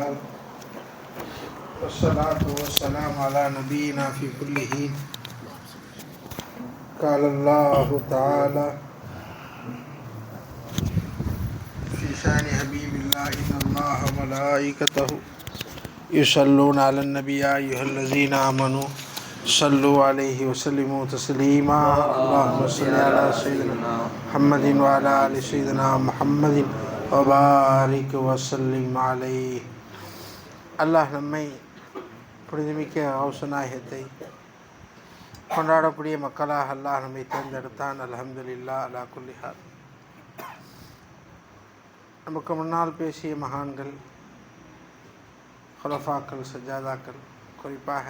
حال والصلاة والسلام على نبينا في كل حين۔ قال الله تعالى في شان حبيب الله إن الله وملائكته يصلون على النبي يا أيها الذين آمنوا صلوا عليه وسلموا تسليما۔ اللهم صل على سيدنا محمد وعلى آل سيدنا محمد وبارك وسلم عليه۔ அல்லாஹ் நம்மை புனிதமிக்க ஹவுசநாயகத்தை கொண்டாடக்கூடிய மக்களாக அல்லாஹ் நம்மை தேர்ந்தெடுத்தான். அல்ஹம்துலில்லா அலா குல்லிஹால் நமக்கு முன்னால் பேசிய மகான்கள் ஹுலஃபாக்கள் சஜாதாக்கள் குறிப்பாக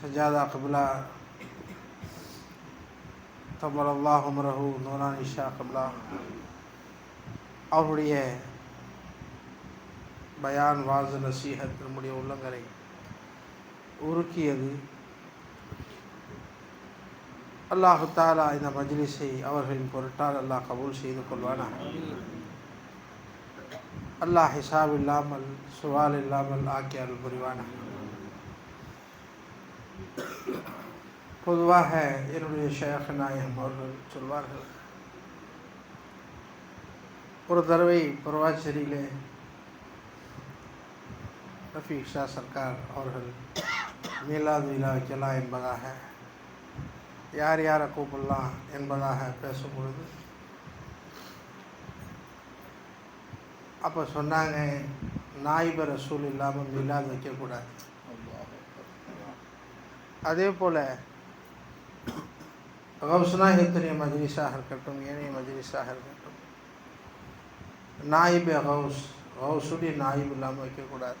சஜாதா கபிலா தபல் அல்லாஹ் உமரஹு நூரான் இஷா கபிலா அவருடைய பயான் வாசு நசீஹத் நம்முடைய உள்ளங்களை உருக்கியது. அல்லாஹு தாலா இந்த மஜ்லிஸை அவர்களின் பொருட்டால் அல்லாஹ் கபூல் செய்து கொள்வானா அல்லாஹ் ஹிசாப் இல்லாமல் சுவால் இல்லாமல் ஆக்கி அருள் புரிவானா பொதுவாக என்னுடைய ஷேக் நாயகம் அவர்கள் சொல்வார்கள் ஒரு தடவை பருவாச்சேரியிலே ரஃபீக் ஷா சர்க்கார் அவர்கள் மீலாது விழா வைக்கலாம் என்பதாக யார் யாரை கூப்பிடலாம் என்பதாக பேசும்பொழுது அப்போ சொன்னாங்க நாய்ப ரசூல் இல்லாமல் மீலாது வைக்கக்கூடாது அதே போல் கௌஸ்நாயகத்துடைய மஜ்லிஸாக இருக்கட்டும் ஏனைய மஜ்லிஸாக இருக்கட்டும் நாயிபே கௌஸ் கௌசுடைய நாயிப் இல்லாமல் வைக்கக்கூடாது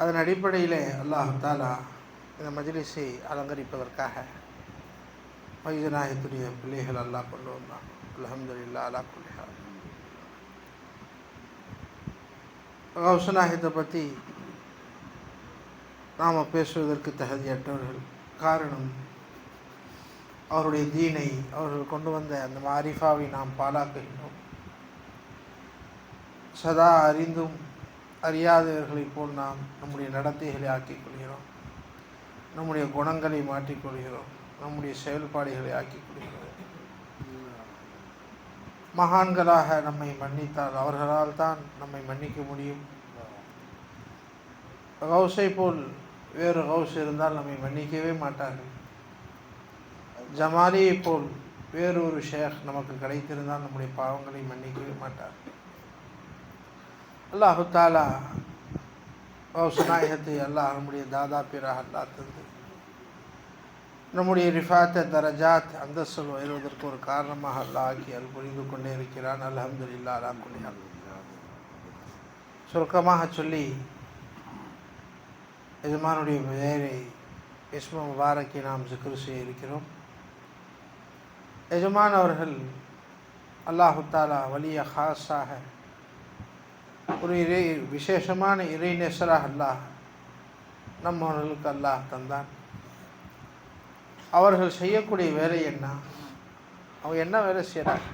அதன் அடிப்படையில் அல்லாஹாலா இந்த மஜ்லிஸை அலங்கரிப்பதற்காக வைஜநாயகத்துடைய பிள்ளைகள் அல்லாஹ் கொண்டு வந்தான். அலமதுல்லா அல்லா குல்லிஹா கௌசநாயகத்தை பற்றி நாம் பேசுவதற்கு தகுதியற்றவர்கள் காரணம் அவருடைய தீனை அவர்கள் கொண்டு வந்த அந்த மாரிஃபாவை நாம் பாலாக்குகின்றோம் சதா அறிந்தும் அறியாதவர்களைப் போல் நாம் நம்முடைய நடத்தைகளை ஆக்கிக் கொள்கிறோம் நம்முடைய குணங்களை மாற்றிக்கொள்கிறோம். நம்முடைய செயல்பாடுகளை ஆக்கிக் கொள்கிறோம் மகான்களாக நம்மை மன்னித்தால் அவர்களால் தான் நம்மை மன்னிக்க முடியும். கவுசை போல் வேறு கவுஸ் இருந்தால் நம்மை மன்னிக்கவே மாட்டார்கள். ஜமாலியை போல் வேறொரு ஷேக் நமக்கு கிடைத்திருந்தால் நம்முடைய பாவங்களை மன்னிக்கவே மாட்டார்கள் அல்லாஹு தாலா கௌசநாயகத்தை அல்லாஹ் நம்முடைய தாதா பிறாக அல்லா தந்து நம்முடைய ரிஃபாத்த தரஜாத் அந்தஸ்து உயர்வதற்கு ஒரு காரணமாக அல்லாஹ் ஆக்கி அல் புரிந்து கொண்டே இருக்கிறான் அலமதுல்லா அல்லா குலியால் சுருக்கமாக சொல்லி எஜமானுடைய பெயரை இஸ்ம முபாரக்கை நாம் ஜிக்ரு செய்ய இருக்கிறோம் எஜமான் அவர்கள் அல்லாஹு தாலா வலிய ஹாஸாக ஒரு இறை விசேஷமான இறை அல்லாஹ் நம்மவர்களுக்கு அல்லாஹ் தந்தான். அவர்கள் செய்யக்கூடிய வேலை என்ன? அவங்க என்ன வேலை செய்கிறாங்க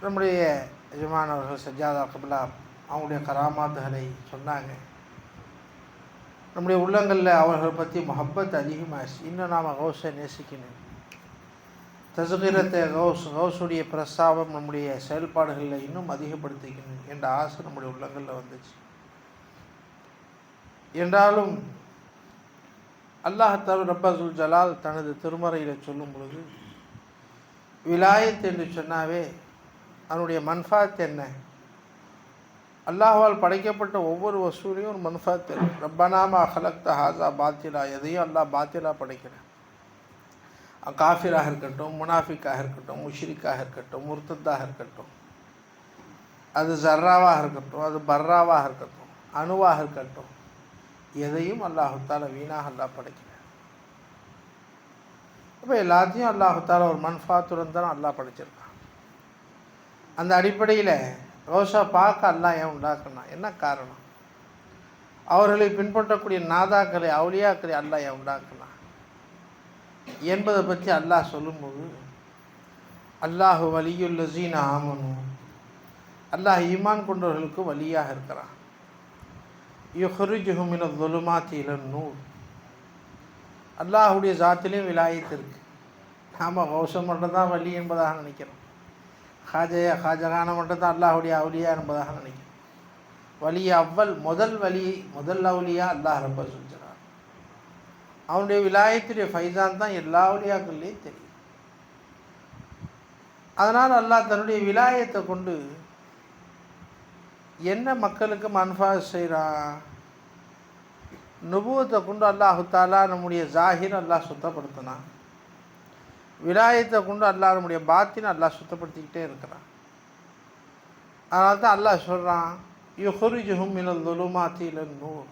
நம்முடைய எஜமான் அவர்கள் சஜாதா கபிலா அவங்களுடைய கராமாத்துகளை சொன்னாங்க. நம்முடைய உள்ளங்களில் அவர்கள் பற்றி மொஹப்பத் அதிகமாகிடுச்சு இன்னும் நாம் கௌசை நேசிக்கணும். தசுகிரத்தை கௌஸ் கௌசுடைய பிரஸ்தாபம் நம்முடைய செயல்பாடுகளில் இன்னும் அதிகப்படுத்திக்கணும் என்ற ஆசை நம்முடைய உள்ளங்களில் வந்துச்சு. என்றாலும் அல்லாஹாலு ரப்பாசுல் ஜலால் தனது திருமறையில் சொல்லும் பொழுது விலாயத் என்று சொன்னாவே அதனுடைய மன்ஃபாத் என்ன? அல்லாஹால் படைக்கப்பட்ட ஒவ்வொரு வசூலையும் ஒரு மன்ஃபாத் ரப்பனாமா அஹலக்த ஹாசா பாத்திலா எதையும் அல்லாஹ் பாத்திலா படைக்கிறேன். காஃபிராக இருக்கட்டும் முனாஃபிக்காக இருக்கட்டும் முஷ்ரிக்காக இருக்கட்டும் முர்த்தத்தாக இருக்கட்டும். அது ஜர்ராவாக இருக்கட்டும் அது பர்ராவாக இருக்கட்டும் அணுவாக இருக்கட்டும். எதையும் அல்லாஹுத்தால வீணாக அல்லாஹ் படைக்கிறார் இப்போ எல்லாத்தையும் அல்லாஹுத்தால ஒரு மன்ஃபாத்துடன் தான் அல்லாஹ் படைச்சிருக்கான். அந்த அடிப்படையில் ரோஷா பார்க்க அல்லாஹ் ஏன் உண்டாக்குனா என்ன காரணம்? அவர்களை பின்பற்றக்கூடிய நாதாக்களை அவுளியாக்களை அல்லாஹ் ஏன் உண்டாக்குனா? என்பதை பற்றி அல்லாஹ் சொல்லும்போது அல்லாஹு வலியுல் லசீன ஆமனு. அல்லாஹ் ஈமான் கொண்டவர்களுக்கு வழியாக இருக்கிறான். யுஹ்ரிஜுஹுமின துலுமாத்தி நூல் அல்லாஹுடைய ஜாத்திலையும் விலாயத்து இருக்கு. நாம் கௌசம் மட்டும் தான் வலி என்பதாக நினைக்கிறோம். ஹாஜயா ஹாஜகான மட்டும் தான் அல்லாஹுடைய அவுலியா என்பதாக நினைக்கிறோம். வலி அவ்வல் முதல் வலி முதல் அவுலியா அல்லாஹ் ரொம்ப சொல்கிறார் அவனுடைய விலாயத்துடைய ஃபைசான் தான் எல்லா அவுலியாக்கள்லேயும் தெரியும். அதனால் அல்லாஹ் தன்னுடைய விலாயத்தை கொண்டு என்ன மக்களுக்கு மன்ஃபா செய்கிறான்? நுபுவத்தை கொண்டு அல்லாஹு தாலா நம்முடைய ஜாகிர் அல்லாஹ் சுத்தப்படுத்தினான். விலாயத்தை கொண்டு அல்லாஹ் நம்முடைய பாத்தின் அல்லாஹ் சுத்தப்படுத்திக்கிட்டே இருக்கிறான். அதனால தான் அல்லாஹ் சொல்கிறான் யுஹுரிஜுஹும் மினல் தொலுமாத்தில நூர்.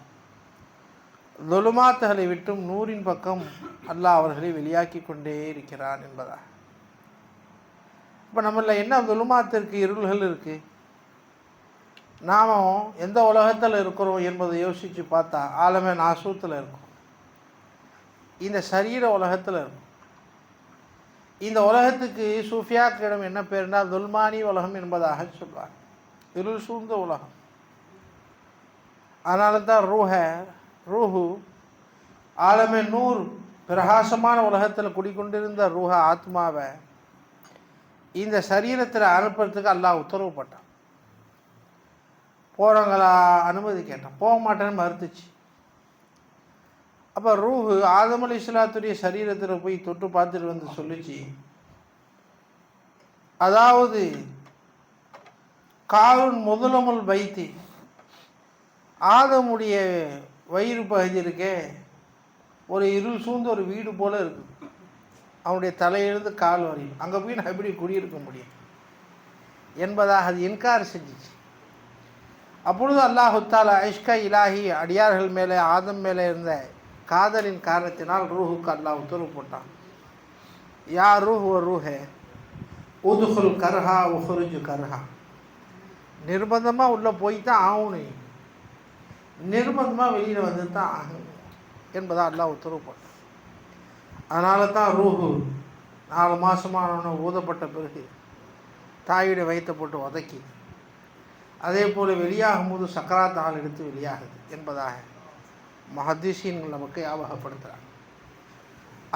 தொலுமாத்துகளை விட்டும் நூறின் பக்கம் அல்லாஹ் அவர்களை வெளியாக்கி கொண்டே இருக்கிறான் என்பதா இப்போ நம்மளில் என்ன தொலுமாத்திற்கு இருள்கள் இருக்குது நாம் எந்த உலகத்தில் இருக்கிறோம் என்பதை யோசித்து பார்த்தா ஆலமே நாசூத்தில் இருக்கும். இந்த சரீர உலகத்தில் இருக்கும். இந்த உலகத்துக்கு சூஃபியாக்களிடம் என்ன பேருனா துல்மானி உலகம் என்பதாக சொல்வார் இருள் சூழ்ந்த உலகம். அதனால தான் ரூஹ ரூஹு ஆலமே நூறு பிரகாசமான உலகத்தில் குடிக்கொண்டிருந்த ரூஹ ஆத்மாவை இந்த சரீரத்தில் அனுப்புறதுக்கு அல்லாஹ் உத்தரவுப்பட்டான் போகிறவங்களா அனுமதி கேட்டான். போக மாட்டேன்னு மறுத்துச்சு. அப்போ ரூஹு ஆதம் அலி இஸ்லாத்துடைய சரீரத்தில் போய் தொட்டு பார்த்துட்டு வந்து சொல்லிச்சு. அதாவது காலுன் முதலமுல் வைத்தி ஆதமுடைய வயிறு பகுதி இருக்கே. ஒரு இருள் சூழ்ந்த ஒரு வீடு போல் இருக்குது அவனுடைய தலையிலிருந்து கால் வரையும் அங்கே போய் நான் எப்படி குடியிருக்க முடியும்? என்பதாக அது இன்கார் செஞ்சிச்சு. அப்பொழுது அல்லாஹுத்தாலா ஐஷ்கா இலாஹி அடியார்கள் மேலே ஆதம் மேலே இருந்த காதலின் காரணத்தினால் ரூஹுக்கு அல்லாஹ் உத்தரவு போட்டான். யா ரூஹ் ஒரு ரூஹே உதுகுல் கர்ஹா உஹுருஜு கர்ஹா. நிர்பந்தமாக உள்ளே போய் தான் ஆகணும் நிர்பந்தமாக வெளியில் வந்து தான் ஆகும் என்பதை எல்லாம் உத்தரவு போட்டான். அதனால தான் ரூஹு நாலு மாதமானவன ஊதப்பட்ட பிறகு தாயுடைய வயிற்றை போட்டு உதக்கி அதே போல் வெளியாகும் போது சக்கராத் ஆள் எடுத்து வெளியாகுது என்பதாக மஹதிஷின் நமக்கு ஞாபகப்படுத்துகிறாங்க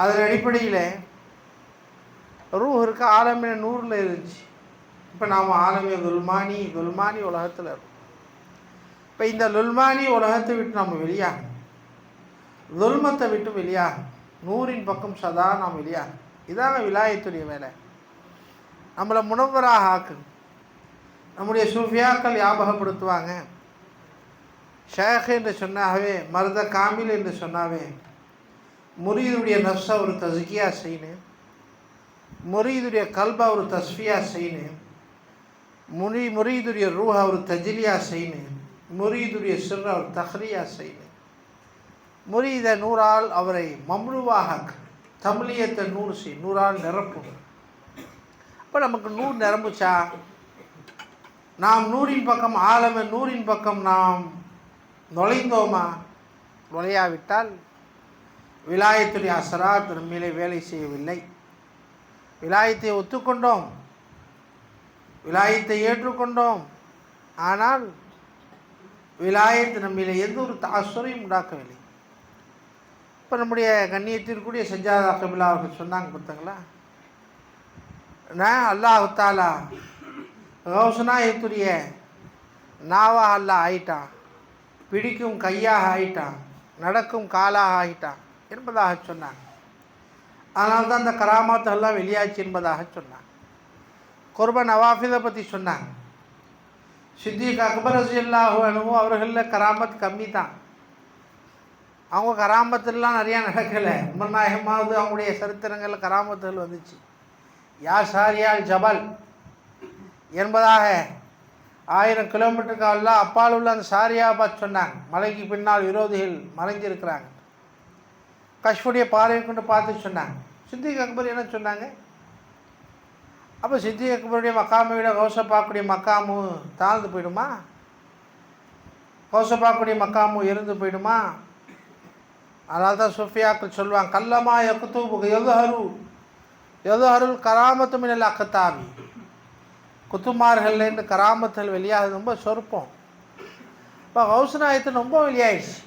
அதன் அடிப்படையில் ரூஹ் இருக்க ஆலமின நூறில் இருந்துச்சு. இப்போ நாம் ஆலமிய குல்மானி குல்மானி உலகத்தில் இருக்கோம். இப்போ இந்த லுல்மானி உலகத்தை விட்டு நம்ம வெளியாகும் துல்மத்தை விட்டு வெளியாகும் நூறின் பக்கம் சதா நாம் வெளியாகும் இதாங்க விலாயத்துடைய வேலை. நம்மளை முனவராக ஆக்குங்க நம்முடைய சூஃபியாக்கள் ஞாபகப்படுத்துவாங்க. ஷேக் என்று சொன்னாவே மருத காமில் என்று சொன்னாவே முரீதுடைய நஃப்ஸை ஒரு தஸ்கியா செய்யணும் முரீதுடைய கல்பை ஒரு தஸ்ஃபியா செய்யணும் முனி முரீதுடைய ரூஹ ஒரு தஜிலியா செய்யணும் முரீதுடைய சிற அவர் தஹ்ரியா செய்யணும் முரீத நூறால் அவரை மம்ருவாக தமிழியத்தை நூறு செய் நூறால் நிரப்பும் அப்போ நமக்கு நூறு நிரம்புச்சா? நாம் நூறின் பக்கம் ஆழம நூறின் பக்கம் நாம் நுழைந்தோமா? நுழையாவிட்டால் விலாயத்துடைய அசராத் நம்மிலே வேலை செய்யவில்லை. விலாயத்தை ஒத்துக்கொண்டோம். விலாயத்தை ஏற்றுக்கொண்டோம். ஆனால் விலாயத்து நம்பியில் எந்த ஒரு தாசுரையும் உண்டாக்கவில்லை. இப்போ நம்முடைய கண்ணியத்திற்குரிய செஞ்சாதா கபிலா அவர்கள் சொன்னாங்க பார்த்தங்களா? நான் அல்லாஹு தாலா ரோசனாயத்துடைய நாவா அல்லா ஆயிட்டான் பிடிக்கும் கையாக ஆயிட்டான் நடக்கும் காலாக ஆயிட்டான் என்பதாக சொன்னாங்க. அதனால தான் அந்த கராமாத்தெல்லாம் வெளியாச்சு என்பதாக சொன்னாங்க. குர்பன் நவாஃபிதை பற்றி சொன்னாங்க. சித்திக் அக்பர் ரசியல்லாஹு அவர்களில் கராமத் கம்மி தான். அவங்க கராமத்துலாம் நிறையா நடக்கலை. உமர் அவங்களுடைய சரித்திரங்களில் கராமத்துகள் வந்துச்சு. யா சாரியால் ஜபல் என்பதாக ஆயிரம் கிலோமீட்டருக்கு அல்லா அப்பால் உள்ள அந்த சாரியாபாத் சொன்னாங்க. மலைக்கு பின்னால் விரோதிகள் மறைஞ்சிருக்கிறாங்க. கஷ்புடைய பார்வை கொண்டு பார்த்து சொன்னாங்க. சித்திக் அக்பர் என்ன சொன்னாங்க? அப்போ சித்தி அக்பருடைய மக்காமை விட கௌசப்பாக்குடைய மக்காமு தாழ்ந்து போயிடுமா? கௌசப்பாக்குடைய மக்காமு இருந்து போயிடுமா? அதனால தான் சுஃபியாக்கள் சொல்லுவாங்க கல்லமா யக்குத்து எதுஹரு எதுஹருள் கராமத்து மினல் அக்கத்தாமி குத்துமார்கள்லேருந்து கராமத்தில் வெளியாகுது ரொம்ப சொற்பம். இப்போ ஹவுசனாயத்து ரொம்ப வெளியாயிடுச்சு.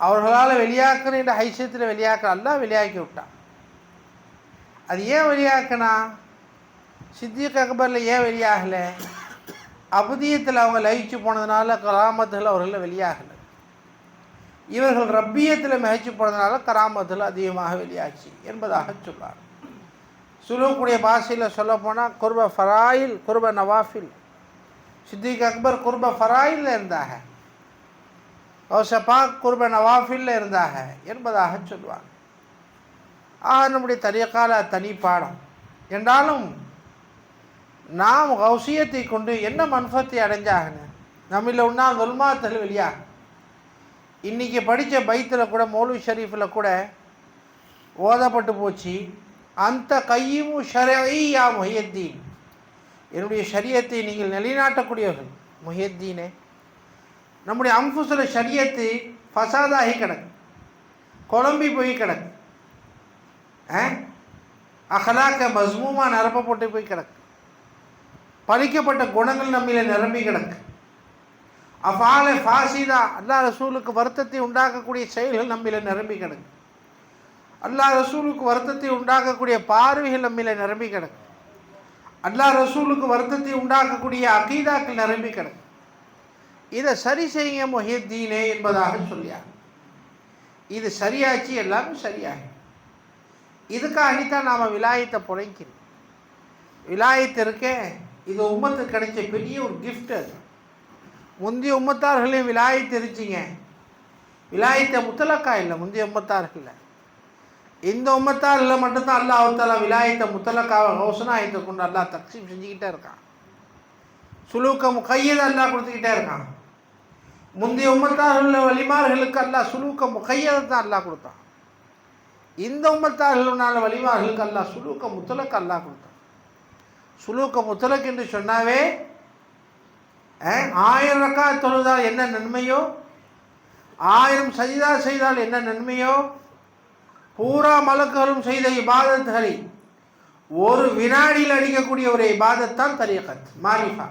அவர்களால் வெளியாக்குற ஹைசியத்தில் வெளியாக்குற எல்லாம் வெளியாக்கி விட்டான். அது ஏன் வெளியாக்குனா? சித்திக் அக்பரில் ஏன் வெளியாகலை? அபுதியத்தில் அவங்க லயிச்சு போனதுனால கராமத்தில் அவர்கள் வெளியாகலை. இவர்கள் ரப்பியத்தில் மிகச்சு போனதுனால கராமத்தில் அதிகமாக வெளியாச்சு என்பதாக சொல்வார் சொல்லக்கூடிய பாஷையில் சொல்லப்போனால் குர்ப ஃபராயில் குர்ப நவாஃபில். சித்திக் அக்பர் குர்ப ஃபராயில் இருந்தாங்க கௌசபாக் குர்ப நவாஃபில் இருந்தாங்க என்பதாக சொல்லுவாங்க ஆக நம்முடைய தனியக்கால தனி பாடம். என்றாலும் நாம் கௌசியத்தை கொண்டு என்ன மன்ஃபத்தை அடைஞ்சாகணும் நம்மள ஒன்றா தொல்மாத்தல் வெளியாக இன்றைக்கி படித்த பைத்தில் கூட மௌலு ஷரீஃபில் கூட ஓதப்பட்டு போச்சு. அந்த கையும் ஷரையா முஹியத்தீன். என்னுடைய ஷரியத்தை நீங்கள் நிலைநாட்டக்கூடியவர்கள் முஹியத்தீனே. நம்முடைய அம்புசுல ஷரியத்து ஃபசாதாகி கிடக்கு. குழம்பி போய் கிடக்கு. அஹலாக்க மஸ்மூமாக நிரப்பப்பட்டு போய் கிடக்கு. பழிக்கப்பட்ட குணங்கள் நம்மில நிரம்பி கிடக்கு. அஃபால ஃபாசிதா அல்லா ரசூலுக்கு வருத்தத்தை உண்டாக்கக்கூடிய செயல்கள் நம்மில நிரம்பி கிடக்கு. அல்லா ரசூலுக்கு வருத்தத்தை உண்டாக்கக்கூடிய பார்வைகள் நம்மில நிரம்பி கிடக்கு. அல்லா ரசூலுக்கு வருத்தத்தை உண்டாக்கக்கூடிய அகீதாக்கள் நிரம்பி கிடக்கு. இதை சரி செய்ய மொஹியத்தீனே என்பதாக சொல்லியார் இது சரியாச்சு எல்லாமே சரியாகும் இதுக்காகத்தான் நாம் விலாயத்தை புழைக்கிறோம் விலாயத்து இருக்கேன் இது உம்மத்துக்கு கிடைச்ச பெரிய ஒரு கிஃப்ட் அது. முந்தைய உம்மத்தார்களையும் விலாயத்து தெரிஞ்சிங்க விலாயத்தை முத்தலக்கா இல்லை முந்தைய உம்மத்தார்களில். இந்த உம்மத்தாரில் மட்டும்தான் அல்லா அவத்தாலா விலாயத்தை முத்தலக்காவை ஹோசனாயத்தை கொண்டு அல்லா தக்ஷீம் செஞ்சுக்கிட்டே இருக்கான். சுலூக்கம் கையதை அல்லா கொடுத்துக்கிட்டே இருக்கான். முந்தைய உம்மத்தார்கள் வலிமார்களுக்கு அல்லா சுலூக்க முகையதை தான் அல்லா கொடுத்தான். இந்த உம்மத்தார்களான வலிமார்களுக்கு அல்லா சுலூக்க முத்தலக்கு அல்லா கொடுத்தான். சுலூக்க முத்தலக் என்று சொன்னாவே ஆயிரம் ரக்கா தொழுதால் என்ன நன்மையோ? ஆயிரம் சஜிதா செய்தால் என்ன நன்மையோ? பூரா மலக்குகளும் செய்த இபாதத்களை ஒரு வினாடியில் அடிக்கக்கூடிய ஒரு இபாதத்தான் தரியகத் மாரிஃபா.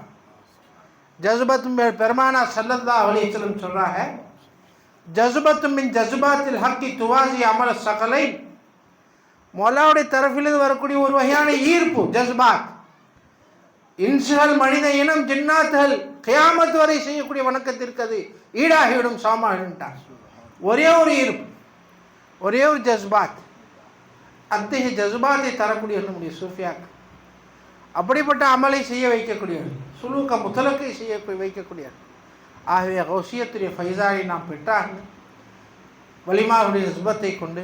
ஜசுபத் பெருமானா சல்லல்லா அலிஸ்லம் சொல்கிறாங்க ஜசுபத்து மின் ஜசுபாத்தில் ஹக்கி துவாசி அமல சகலை. மொலாவுடைய தரப்பிலிருந்து வரக்கூடிய ஒரு வகையான ஈர்ப்பு ஜஸ்பாத் இன்சுகள் மனித இனம் ஜின்னாத்துகள் கியாமத்து வரை செய்யக்கூடிய வணக்கத்திற்கு அது ஈடாகிவிடும் சாமான்ட்டார் ஒரே ஒரு இருப்பு ஒரே ஒரு ஜஸ்பாத். அத்தகைய ஜஸ்பாத்தை தரக்கூடிய நம்முடைய சூஃபியாக்கு அப்படிப்பட்ட அமலை செய்ய வைக்கக்கூடியவர் சுலூக்க முத்தலக்கை செய்ய வைக்கக்கூடியவர் ஆகவே கௌசியத்துடைய ஃபைசாவை நாம் பெற்றாக வலிமாவுடைய சுபத்தை கொண்டு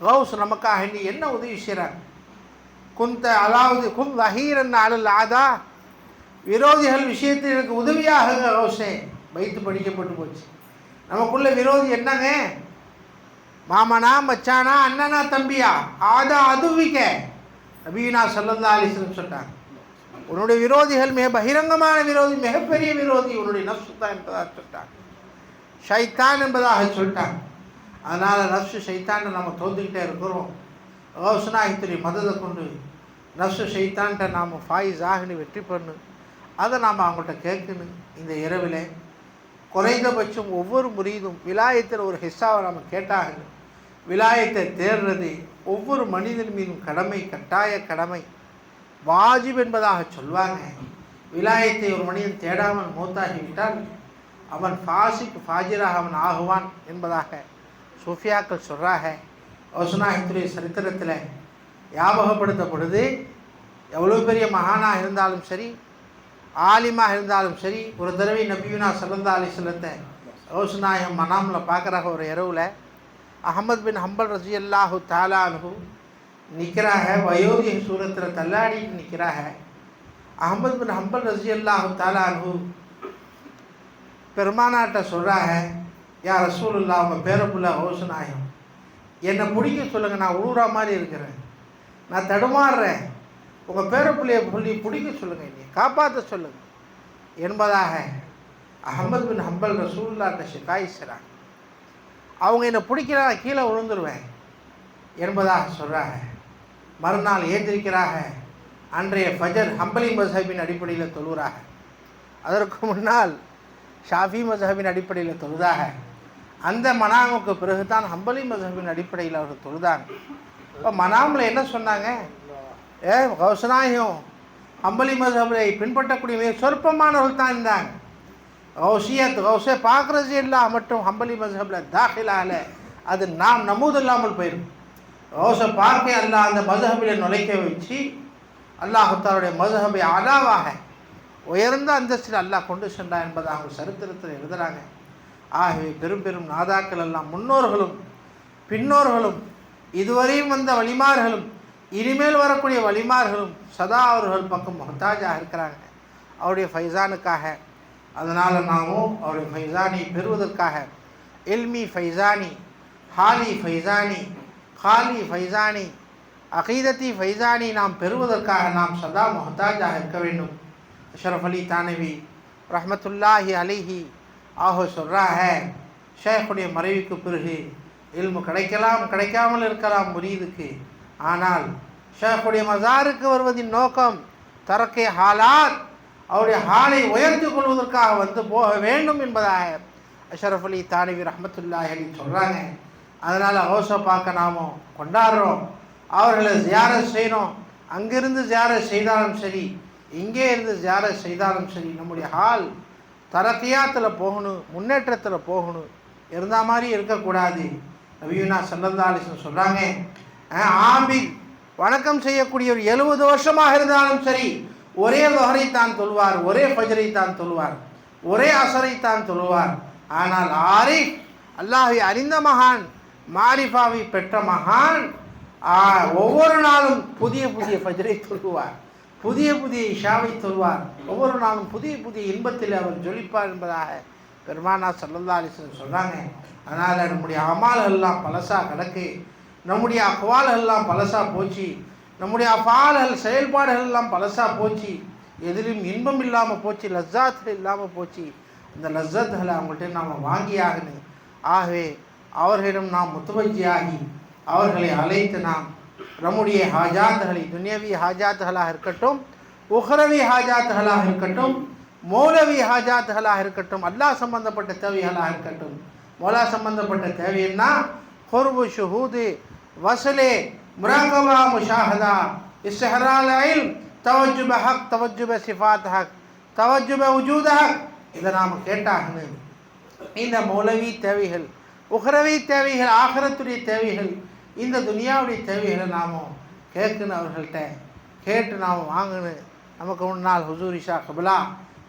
ஹவுஸ் நமக்காக என்ன உதவி செய்கிறாங்க குந்த அலாவது குன் வஹீரன் அலல் ஆதா. விரோதிகள் விஷயத்தில் எனக்கு உதவியாக ரோஷே. வைத்து படிக்கப்பட்டு போச்சு. நமக்குள்ள விரோதி என்னங்க? மாமனா மச்சானா அண்ணனா தம்பியா? ஆதா அதுவிக்க. நபீனா சல்லல்லா அலிஸ்லம் சொன்னாங்க. உன்னுடைய விரோதிகள் மிக பகிரங்கமான விரோதி மிகப்பெரிய விரோதி உன்னுடைய நப்சு தான் என்பதாக சொல்லிட்டாங்க ஷைத்தான் என்பதாக சொல்லிட்டாங்க. அதனால் நப்சு ஷைத்தான்னு நம்ம தோந்துக்கிட்டே இருக்கிறோம். ரோசனாகித்துடைய மதத்தை கொண்டு நப்சு செய்தான்ட்ட நாம் ஃபாயிஸ் ஆகினு வெற்றி பண்ணு. அதை நாம் அவங்கள்ட்ட கேட்கணும் இந்த இரவில் குறைந்தபட்சம் ஒவ்வொரு முறியதும் விலாயத்தில் ஒரு ஹிஸ்ஸாவை நாம் கேட்டாகணும். விலாயத்தை தேடுறது ஒவ்வொரு மனிதன் மீதும் கடமை கட்டாய கடமை. வாஜிப் என்பதாக சொல்வாங்க. விலாயத்தை ஒரு மனிதன் தேடாமல் மூத்தாகிவிட்டால் அவன் ஃபாசிக்கு ஃபாஜிராக அவன் ஆகுவான் என்பதாக சூஃபியாக்கள் சொல்கிறாங்க யோசனாஹித்துடைய சரித்திரத்தில் ஞாபகப்படுத்தப்படுது. எவ்வளோ பெரிய மகானாக இருந்தாலும் சரி ஆலிமாக இருந்தாலும் சரி ஒரு தடவை நபியுனா சல்லந்தா அலி சொல்லத்தை யோசனாயம் மனாமில் பார்க்குறாங்க ஒரு இரவில். அகமது பின் ஹம்பல் ரஜி அல்லாஹு தாலானு நிற்கிறாக வயோதிக சூரத்தில் தள்ளாடிட்டு நிற்கிறாக அகமது பின் ஹம்பல் ரசி அல்லாஹு தாலானு பெருமானாட்ட சொல்கிறாங்க யார் ரசூலுல்லா அவங்க பேரப்புள்ள ஹோசனாயம் என்னை பிடிக்க சொல்லுங்கள் நான் உழுவுற மாதிரி இருக்கிறேன். நான் தடுமாறுறேன். உங்கள் பேரப்பிள்ளையை சொல்லி பிடிக்க சொல்லுங்கள் என்னை காப்பாற்ற சொல்லுங்கள் என்பதாக அஹமது பின் ஹம்பல் ரசூல்லாட்ட ஷிகாயிஸ்கிறாங்க அவங்க என்னை பிடிக்கிறா கீழே விழுந்துருவேன் என்பதாக சொல்கிறாங்க மறுநாள் ஏந்திருக்கிறாங்க. அன்றைய ஃபஜர் ஹம்பலி மசஹபின் அடிப்படையில் தொழுகிறாக அதற்கு முன்னால் ஷாஃபி மசஹபின் அடிப்படையில் தொழுதாக அந்த மனாமுக்கு பிறகு தான் ஹம்பலி மசஹபின் அடிப்படையில் அவர்கள் தொழுதாங்க. இப்போ மனாமில் என்ன சொன்னாங்க? ஏ கௌசனாயும் ஹம்பலி மசஹபை பின்பற்றக்கூடிய மிக சொற்பமானவர்கள் தான் இருந்தாங்க. கௌசியத் கௌசே பார்க்குறது எல்லாம் மட்டும் ஹம்பலி மசஹபில் தாக்கிலால அது நாம் நமூது இல்லாமல் போயிடும் கௌசை பார்க்க அல்லா அந்த மசஹபில் நுழைக்க வச்சு அல்லாஹத்தாருடைய மதுஹபை அலாவாக உயர்ந்த அந்தஸ்தில் அல்லாஹ் கொண்டு சென்றா என்பதை அவங்க சரித்திரத்தில் எழுதுகிறாங்க ஆகவே பெரும் பெரும் நாதாக்கள் எல்லாம் முன்னோர்களும் பின்னோர்களும் இதுவரையும் வந்த வழிமார்களும் இனிமேல் வரக்கூடிய வழிமார்களும் சதா அவர்கள் பக்கம் மொஹத்தாஜாக இருக்கிறாங்க. அவருடைய ஃபைசானுக்காக. அதனால் நாமும் அவருடைய ஃபைசானை பெறுவதற்காக எல்மி ஃபைசானி ஹாலி ஃபைசானி ஹாலி ஃபைசானி அகீதத்தி ஃபைசானி நாம் பெறுவதற்காக நாம் சதா மொஹத்தாஜாக இருக்க வேண்டும். அஷரஃப் அலி தானவி ரஹமத்துல்லாஹி அலிஹி ஆஹோ சொல்கிறாக ஷேഖுடைய மறைவுக்கு பிறகு இல்மு கிடைக்கலாம் கிடைக்காமல் இருக்கலாம் முரீதுக்கு. ஆனால் ஷேக்குடைய மசாருக்கு வருவதின் நோக்கம் தரக்கை ஹாலாத் அவருடைய ஹாலை உயர்த்து கொள்வதற்காக வந்து போக வேண்டும் என்பதாக அஷரஃப் அலி தானிவி ரஹமத்துல்லாஹி அலி சொல்கிறாங்க அதனால் ஹோசை பார்க்க நாமோ கொண்டாடுறோம். அவர்களை ஜியாரத் செய்யணும். அங்கிருந்து ஜியாரத் செய்தாலும் சரி இங்கே இருந்து ஜியாரத் செய்தாலும் சரி நம்முடைய ஹால் தரக்கியாத்தில் போகணும் முன்னேற்றத்தில் போகணும். இருந்த மாதிரி இருக்கக்கூடாது. நவீனா சல்லந்தாலிசன் சொல்கிறாங்க ஆம்பி வணக்கம் செய்யக்கூடிய ஒரு எழுபது வருஷமாக இருந்தாலும் சரி ஒரே வகரை தான் தொழுவார் ஒரே ஃபஜரை தான் தொழுவார் ஒரே அசரை தான் தொழுவார். ஆனால் ஆரிஃப் அல்லாஹை அறிந்த மகான் மாரிஃபாவை பெற்ற மகான் ஒவ்வொரு நாளும் புதிய புதிய ஃபஜரை தொழுவார். புதிய புதிய இஷாவை தருவார் ஒவ்வொரு நாளும் புதிய புதிய இன்பத்தில் அவர் ஜொலிப்பார் என்பதாக பெருமானா சல்லல்லா சொல்கிறாங்க அதனால் நம்முடைய அமால்கள் எல்லாம் பழசாக கிடக்கு. நம்முடைய அக்வால்கள் எல்லாம் பழசாக போச்சு. நம்முடைய அஃபால்கள் செயல்பாடுகள் எல்லாம் பழசாக போச்சு. எதிலும் இன்பம் இல்லாமல் போச்சு லஸ்ஸாத்தில் இல்லாமல் போச்சு. அந்த லஸ்ஸத்துகளை அவங்கள்ட்ட நாம் வாங்கியாகணும். ஆகவே அவர்களிடம் நாம் முத்துவஜியாகி அவர்களை அழைத்து நாம் நம்முடைய ஹாஜாத்துகளை துனியவி ஹாஜாத்துகளாக இருக்கட்டும் உஹரவி ஹாஜாத்துகளாக இருக்கட்டும் மௌலவி ஹாஜாத்துகளாக இருக்கட்டும் அல்லாஹ் சம்பந்தப்பட்ட தேவைகளாக இருக்கட்டும். மௌலா சம்பந்தப்பட்ட தேவைன்னா ஹொர்பு ஷுஹூது வசலே முராகபா முஷாஹதா. இஸ்ஹரால் இல்ம் தவஜுப ஹக் தவஜுப சிஃபாத் ஹக் தவஜுப உஜூத ஹக். இதை நாம் கேட்டாகணும். இந்த மௌலவி தேவைகள் உஹரவி தேவைகள் ஆகரத்துடைய தேவைகள் இந்த துனியாவுடைய தேவைகளை நாம் கேட்கணும் அவர்கள்ட்ட கேட்டு நாம் வாங்கணும் நமக்கு முன்னால் ஹுசூரிஷா கபிலா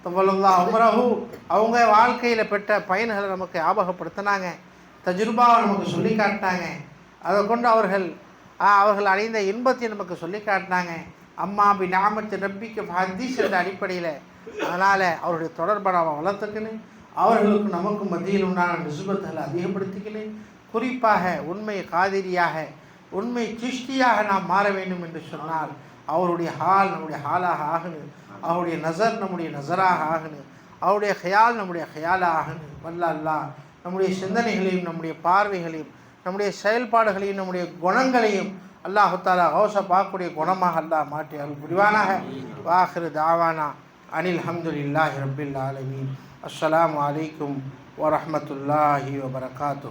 தவல்லா உமரஹு அவங்க வாழ்க்கையில் பெற்ற பயன்களை நமக்கு ஞாபகப்படுத்தினாங்க. தஜுர்பாவை நமக்கு சொல்லி காட்டினாங்க. அதை கொண்டு அவர்கள் அவர்கள் அடைந்த இன்பத்தை நமக்கு சொல்லி காட்டினாங்க. அம்மா பி நாமத்து நம்பிக்கை ஹதீஸ் என்ற அடிப்படையில். அதனால் அவருடைய தொடர்பை நாம் வளர்த்துக்கணும். அவர்களுக்கு நமக்கும் மத்தியில் உண்டான நிசுபத்துகளை அதிகப்படுத்திக்கணும். குறிப்பாக உண்மை காதிரியாக உண்மை சிஷ்டியாக நாம் மாற வேண்டும் என்று சொன்னால் அவருடைய ஹால் நம்முடைய ஹாலாக ஆகணும் அவருடைய நசர் நம்முடைய நசராக ஆகணும் அவருடைய ஹயால் நம்முடைய ஹயாலாக ஆகணும் வல்ல அல்லா நம்முடைய சிந்தனைகளையும் நம்முடைய பார்வைகளையும் நம்முடைய செயல்பாடுகளையும் நம்முடைய குணங்களையும் அல்லாஹு தாலா ஹவுச பார்க்கக்கூடிய குணமாக அல்லாஹ் மாற்றி அருள் புரிவானாக. வாஹிரு தாவானா. அனில் ஹம்துல்லாஹி ரபில் ஆலமீன். அஸ்லாம் வலைக்கம் வரமத்துல்லாஹி வபரகாத்து